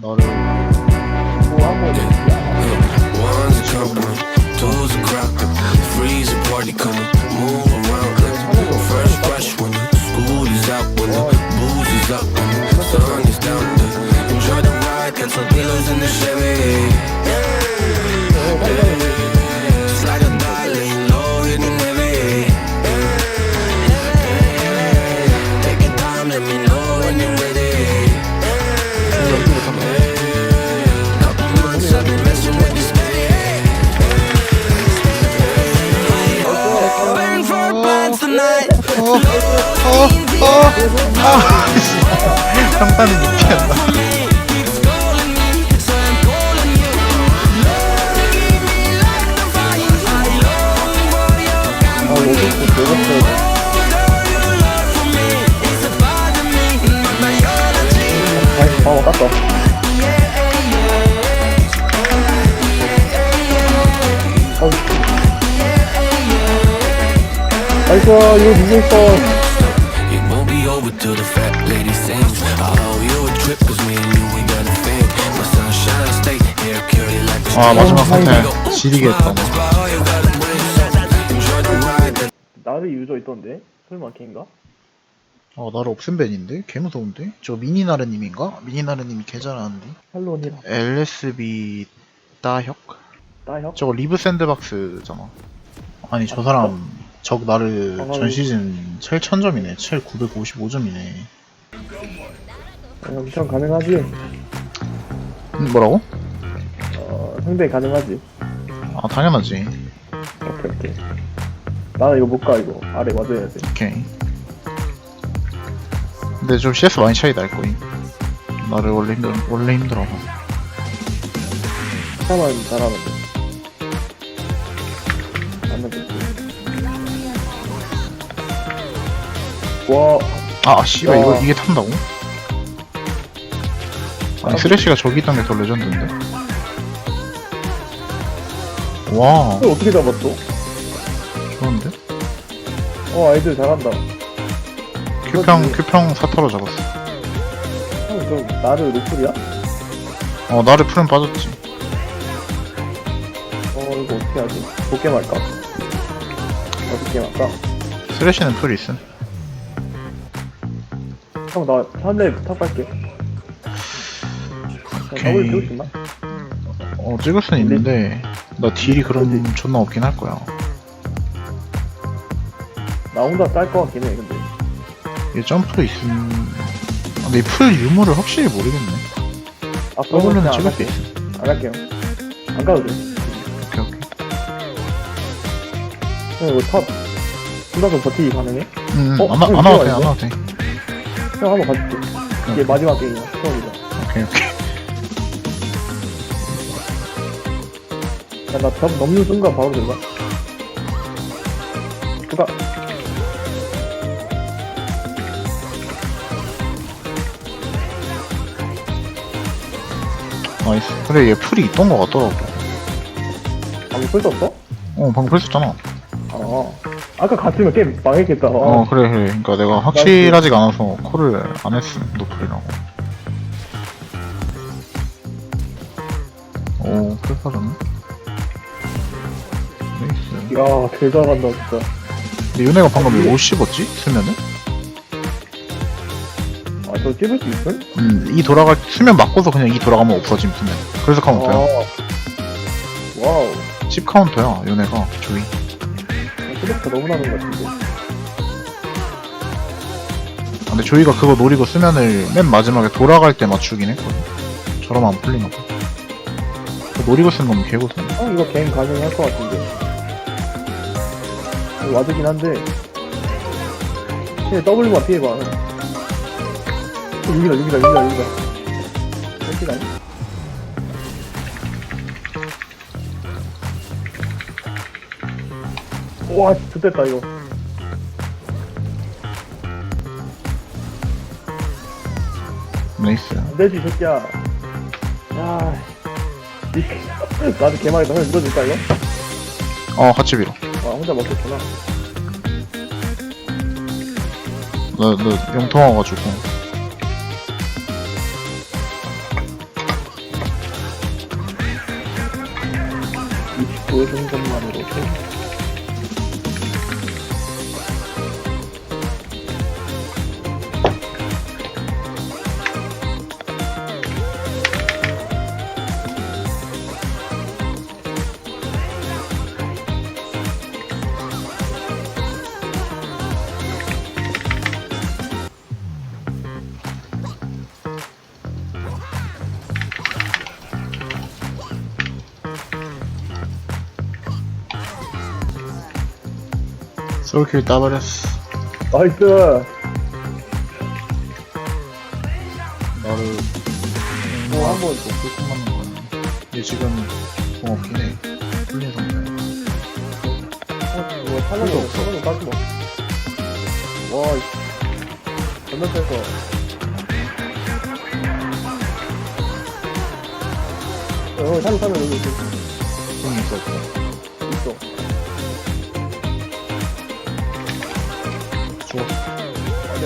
너를 One's a two's a crocker, Freeze a party coming, move. A part of me, my biology. 어 땄어. 나이스 이거 누구 있어 till the fat lady sings. I owe you a trip, cause me and you, we got a thing. My sunshine state, hair curly like a 아 마지막 어, 선택 지리겠다. 나를 유저 있던데 설마 걔인가? 어 나를 옵센벤인데? 개 무서운데? 저 미니나르님인가? 미니나르님이 개 잘하는데? 할로니라 LSB 따혁? 따혁? 저거 리브 샌드박스잖아 아니 저 사람 적 나를 어, 전 시즌 7,000점이네. 7,955점이네. 어, 미션 가능하지? 음, 뭐라고? 어 상대 가능하지? 아 당연하지. 오케이 오케이. 나는 이거 못 가 이거. 아래 맞아야 돼. 오케이. 근데 좀 CS 많이 차이 날 거임. 나를 원래 힘들 원래 힘들어서. 하나만 잘하면 돼. 안면 됐지 와 아 씨발 와. 이거 이게 탄다고? 아니 스레시가 저기 있던 게 더 레전드인데 와 이거 어떻게 잡았어? 좋은데? 어 아이들 잘한다 큐평 큐평 사타로 잡았어 형 그럼 나를 노플이야? 어 나를 풀은 빠졌지 어 이거 어떻게 하지? 도깨 말까? 어떻게 말까? 스레시는 풀이 있음 형나 3렙 탑 갈게. 오케이. 더블 키울 수 있나? 어 찍을 순 있는데 나 딜이 그럼 존나 없긴 할 거야. 나 혼자 쌀것 같긴 해 근데. 얘 점프 있음. 아, 근데 이 풀 유무를 확실히 모르겠네. 아 더블은 찍을 안수 있어. 안 갈게요. 안 가도 돼. 오케이 오케이. 형 이거 탑. 혼자 좀 버티기 가능해? 음, 어? 안, 와- 형안 와도 돼, 안 와도 돼. 형 한번 가줄게 이게 마지막 게임이야 처음이자 오케이, 오케이. 나답 넘는 순간 바로 들어가 그가 나이스. 근데 얘 풀이 있던 거 같더라고. 방금 풀 썼어? 어, 방금 풀 썼잖아. 아 아까 갔으면 게임 망했겠다 어, 그래, 그래. 그니까 내가 확실하지가 않아서 콜을 안 했음, 노플이라고. 오, 풀 빠졌네. 나이스. 야, 개 잘한다, 진짜. 근데 윤혜가 방금 왜 못 씹었지? 수면은? 아, 저 찝을 수 있음? 음, 이 돌아갈, 수면 맞고서 그냥 이 돌아가면 없어짐, 수면. 그래서 카운터야. 아, 와우. 10 카운터야, 윤혜가, 조이. 스펙터 너무 나는 것 같은데. 아, 근데 조이가 그거 노리고 수면을 맨 마지막에 돌아갈 때 맞추긴 했거든. 저러면 안 풀리나 봐. 그거 노리고 쓴 거면 개고생. 어, 이거 게임 가능할 것 같은데. 이거 와드긴 한데. 피해, W만 피해봐. 여기다, 여기다, 여기다, 여기다. 여기다. 와, 좋됐다 이거. 나이스. 내지 새끼야. 야, 이 나도 개망이다. 형 물어줄까 이거? 어, 같이 밀어. 와, 혼자 먹겠구나. 나, 나 영통 와가지고. 보여주는 것만으로도. 솔킬 따버렸어. 나이스 나를 뭐 한번 꿀꺽 맞는 거야. 얘 지금 공 없긴 해. 풀린 상태야. 어, 이거 살려줘 살려줘 따지 마와 전면 빼서 어 살려 살려 여기 여기 공이 있어 없어. 있어.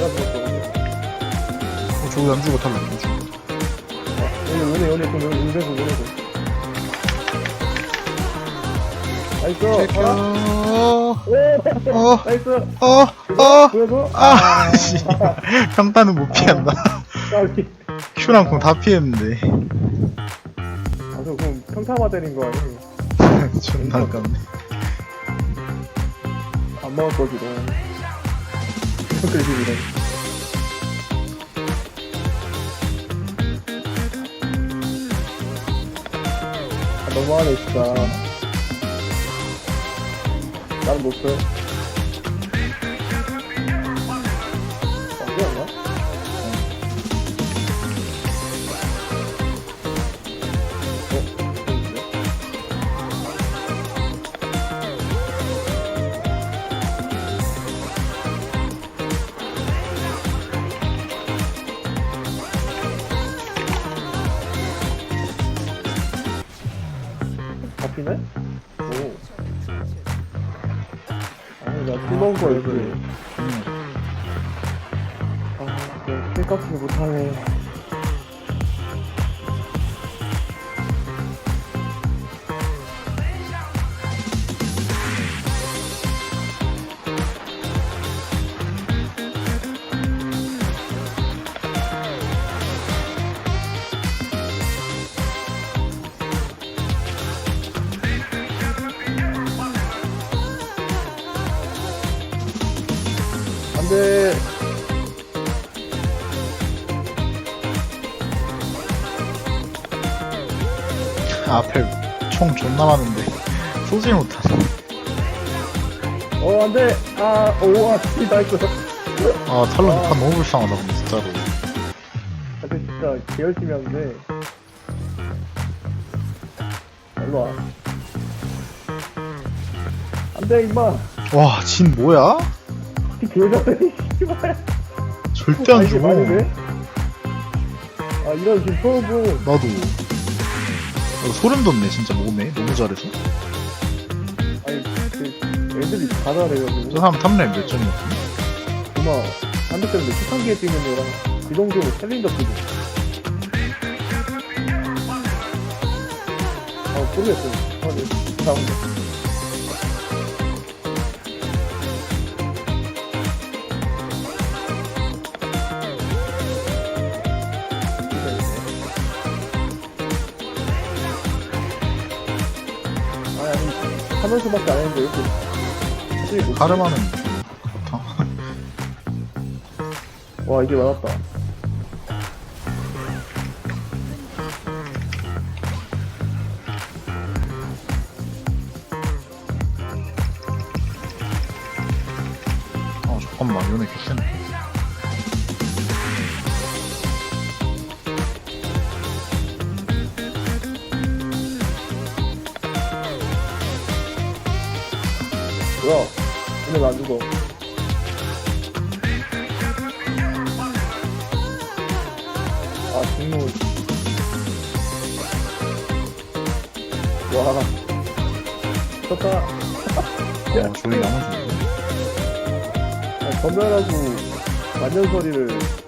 내가 어, 저기 안 죽어 탈락. 안 죽어. 여기 연애 연애 좀 연애 연애고 연애고 나이스 제껴. 아, 오 어, 나이스 어, 어. 보여줘 아, 씨. 평타는 못 피한다. 큐랑 공 다 피했는데. 아저 그럼 평타마 때린 거 아니 존나 아깝네. 안 먹을 거지 너 그리고 아, 너무하네 진짜 나는 못 써. 잡히네? 오. 아니, 나 뜨거운 거 이거. 아, 내가 킬값을 못하네. 안 돼. 앞에 총 존나 많은데. 쏘질 못하네. 어, 안 돼. 아, 오, 아, 씨, 나이스. 아, 탈론 못한 너무 불쌍하다, 근데, 진짜로. 아, 근데 진짜 개 열심히 하는데. 일로 와. 안 돼, 임마. 와, 진 뭐야? 개잘해, 씨발. 절대 안 아, 이게 죽어. 말이 돼? 아, 이런 지금 처음 보. 나도. 어, 소름 돋네, 진짜 몸에. 너무 잘해서. 아니, 그, 애들이 다 잘해가지고. 저 사람 탑랩 몇 점이었어? 정말, 한대 때문에 초창기에 뛰는 거랑 그 정도로 챌린저 뛰고. 아, 모르겠어요. 아, 네. 거. 하면서밖에 안 했는데, 이렇게. 확실히 못 가르마는 그렇다. 와 이게 많았다 아, 잠깐만, 요네 개쎄네. 뭐야 오늘 안 죽어 아 죽노 와. 쳤다. 어, 조이 나머지. 아, 전멸하고 만년설이를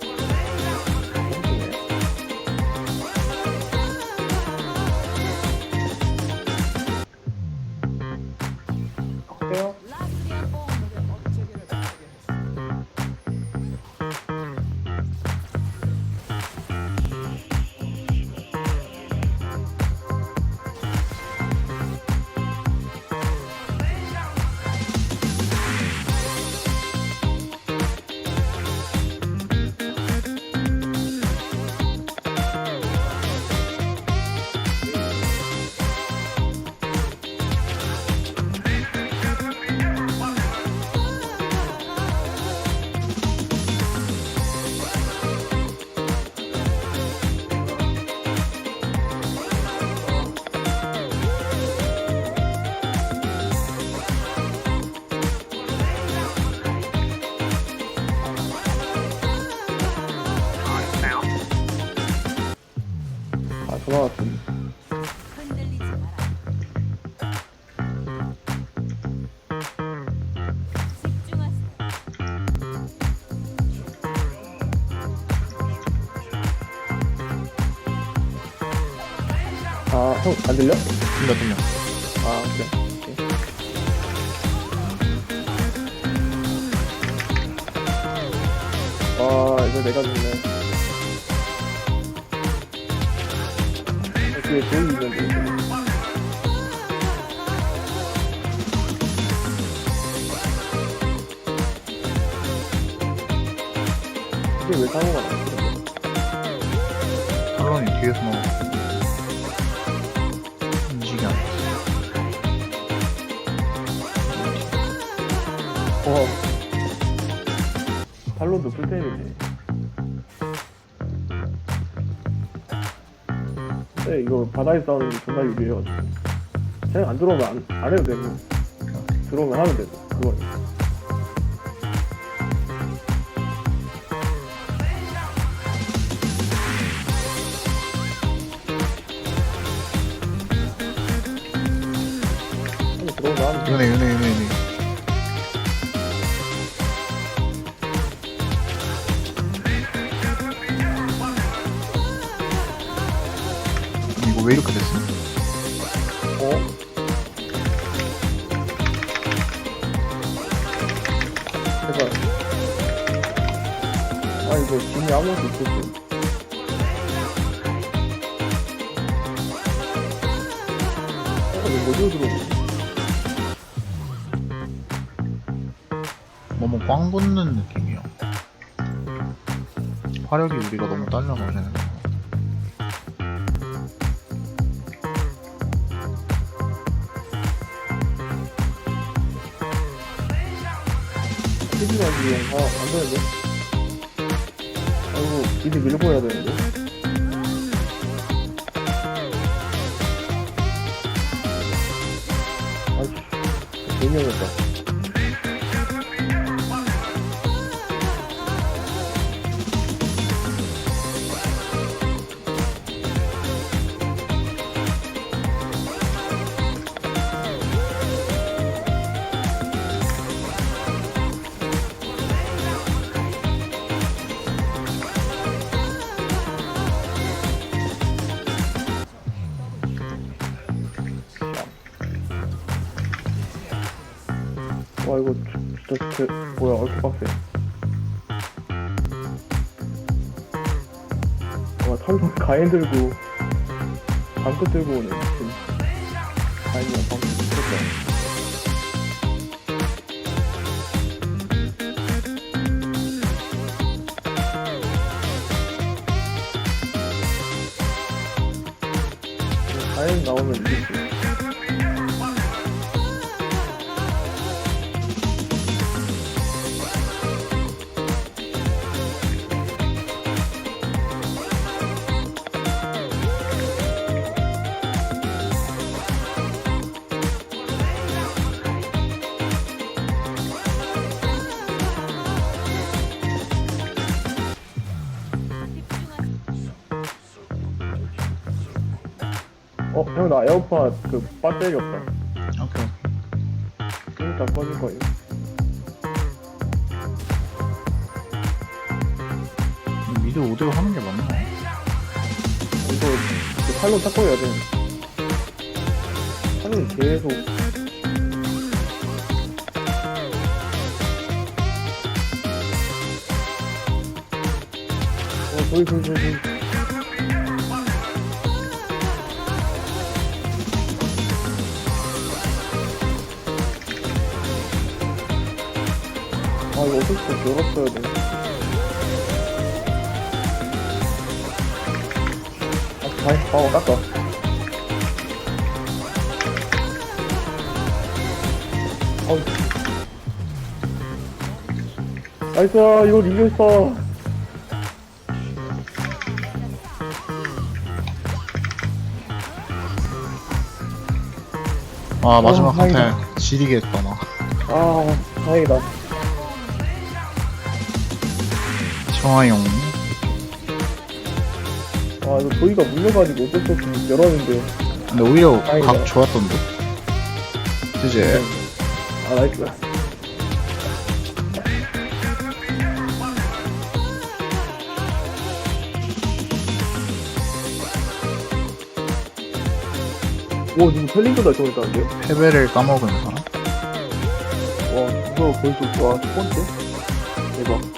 전화 왔더니. 흔들리지 마라. 집중하세요. 아, 형, 안 들려? 들려 들려 아, 그래. 오케이. 아, 이거 내가 좋네. 돈이 있는데. 이게 왜 사고가 났지? 탈론이 뒤에서 안 돼. 어. 탈론도 풀템이지. 네, 이거 바다에 싸우는 게 존나 유리해요. 그냥 안 들어오면 안, 안 해도 되고. 들어오면 하면 되고. 그거. 들어오면 하면 윤회 윤회 윤 이거 왜 이렇게 됐어? 어? 제발. 아, 이거 짐이 아무것도 없었어. 어, 이거 어디로 들어오지? 너무 꽝 붙는 느낌이야 화력이 우리가 너무 딸려가지는 피지가지 용, 아, 안 되는데? 아이고, 미리 밀고 해야 되는데? 아이씨, 괜히 형했다. 진짜, 개, 뭐야, 왜 이렇게 빡세. 와, 탈론 가인 들고, 방긋 들고 오네, 미친. 가인이랑 방긋 미쳤다. 가인 나오면 이기지. 어, 형, 나 에어팟 그 배터리 없다. 오케이 좀 이따 꺼질 거예요. 오케이 미드 5대로 하는 게 맞나? 이거 그 팔로 닦고 해야 돼. 팔로 계속. 어, 저기, 저기, 저기. 아, 이거 어떻게 열었어야 돼. 아, 다시, 어, 깎아. 어이. 나이스, 이거 이겼어. 아 마지막 어, 한테 다행이다. 지리게 했다 나 아, 다행이다. 좋아요 와, 아 이거 저희가 물려가지고 어쩔 수 없이 열었는데 근데 오히려 다행이다. 각 좋았던데. 그지? 아 나이스 오 지금 펠링보다 좋았다는데요? 패배를 까먹은 사람? 와 이거 벌써 와 첫 번째? 대박